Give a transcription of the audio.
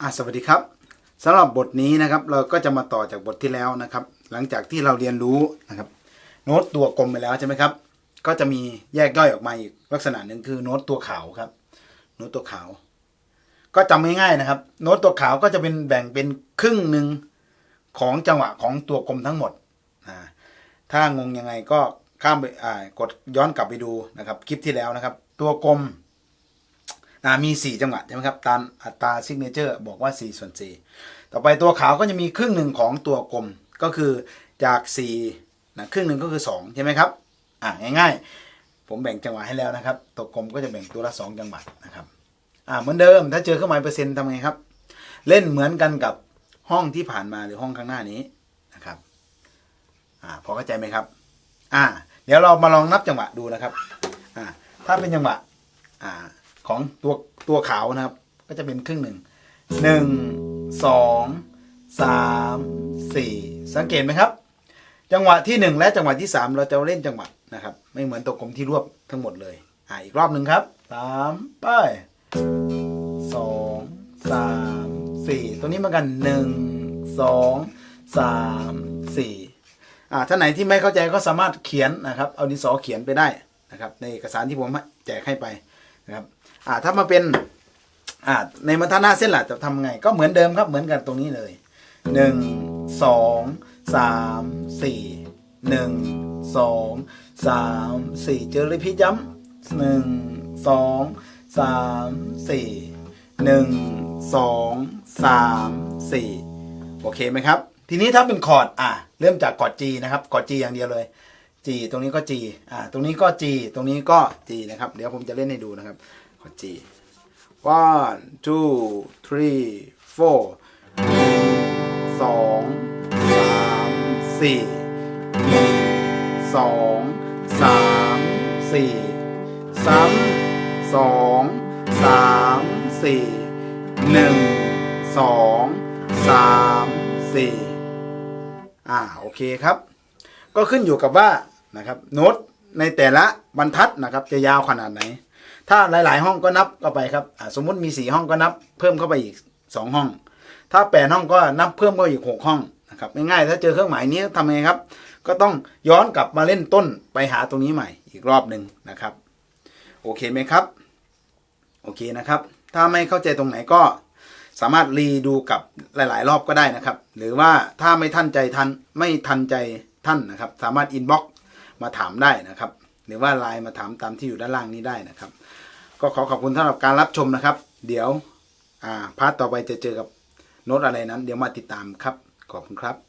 อะสวัสดีครับสำหรับบทนี้นะครับเราก็จะมาต่อจากบทที่แล้วนะครับ หลังจากที่เราเรียนรู้นะครับโน้ตตัวกลมไปแล้วใช่ไหมครับ ก็จะมีแยกย่อยออกมาอีกลักษณะหนึ่งคือโน้ตตัวขาวครับ โน้ตตัวขาว ก็จำง่ายๆนะครับ โน้ตตัวขาวก็จะเป็นแบ่งเป็นครึ่งหนึ่งของจังหวะของตัวกลมทั้งหมดอ่าถ้างงยังไงก็ข้ามไปกดย้อนกลับไปดูนะครับ คลิปที่แล้วนะครับ ตัวกลม มี 4 จังหวะใช่ไหมครับ ตามอัตราซิกเนเจอร์บอกว่า 4 ส่วน 4 ต่อไปตัวขาวก็จะมีครึ่งหนึ่งของตัวกลมก็คือจาก4นะครึ่งหนึ่งก็คือ 2 ใช่ไหมครับ อ่าง่ายๆ ผมแบ่งจังหวะให้แล้วนะครับ ตัวกลมก็จะแบ่งตัวละ 2 จังหวะนะครับ อ่าเหมือนเดิมถ้าเจอเครื่องหมายเปอร์เซ็นต์ทำไงครับ เล่นเหมือนกันกับห้องที่ผ่านมาหรือห้องข้างหน้านี้นะครับ อ่าพอเข้าใจไหมครับ อ่า เดี๋ยวเรามาลองนับจังหวะดูนะครับ อ่าถ้าเป็นจังหวะ อ่า ของตัวตัวขาวนะครับ ก็จะเป็นครึ่งหนึ่งหนึ่งสองสามสี่สังเกตไหมครับ จังหวะที่หนึ่งและจังหวะที่สามเราจะเล่นจังหวะนะครับ ไม่เหมือนตัวกลมที่รวบทั้งหมดเลยอ่าอีกรอบหนึ่งครับสามไปสองสามสี่ตัวนี้เหมือนกันหนึ่งสองสามสี่อ่าท่านไหนที่ไม่เข้าใจก็สามารถเขียนนะครับ เอาดินสอเขียนไปได้นะครับ ในเอกสารที่ผมแจกให้ไปนะครับ อ่าถ้ามาเป็นอ่าในมัทนาเส้นหลักจะทำไง ก็เหมือนเดิมครับเหมือนกันตรงนี้เลยหนึ่งสองสามสี่หนึ่งสองสามสี่เจอเลยพี่ย้ำหนึ่งสองสามสี่หนึ่งสองสามสี่โอเคไหมครับ ทีนี้ถ้าเป็นคอร์ดอะเริ่มจากคอร์ด G นะครับคอร์ด G อย่างเดียวเลย G ตรงนี้ก็ G อ่า ตรงนี้ก็ G ตรงนี้ก็ G นะครับ เดี๋ยวผมจะเล่นให้ดูนะครับคอร์ด G one two three four หนึ่งสองสามสี่หนึ่งสองสามสี่ซ้ำสองสามสี่หนึ่งสองสามสี่อ่า โอเคครับ ก็ขึ้นอยู่กับว่านะครับโน้ตในแต่ละบรรทัดนะครับจะยาวขนาดไหน ถ้าหลาย ๆ ห้องก็นับเข้าไปครับสมมุติมีสี่ห้องก็นับเพิ่มเข้าไปอีกสองห้อง ถ้าแปดห้องก็นับเพิ่มเข้าไปอีกหกห้องนะครับง่ายๆถ้าเจอเครื่องหมายนี้ทำไงครับ ก็ต้องย้อนกลับมาเล่นต้นไปหาตรงนี้ใหม่อีกรอบหนึ่งนะครับ โอเคไหมครับ โอเคนะครับ ถ้าไม่เข้าใจตรงไหนก็สามารถรีดูกับหลาย ๆ รอบก็ได้นะครับ หรือว่าถ้าไม่ทันใจทันไม่ทันใจ ท่านนะครับ สามารถอินบ็อกมาถามได้นะครับ หรือว่าไลน์มาถามตามที่อยู่ด้านล่างนี้ได้นะครับ ก็ขอขอบคุณสำหรับการรับชมนะครับ เดี๋ยวอ่าพาร์ทต่อไปจะเจอกับโน้ตอะไรนั้น เดี๋ยวมาติดตามครับ ขอบคุณครับ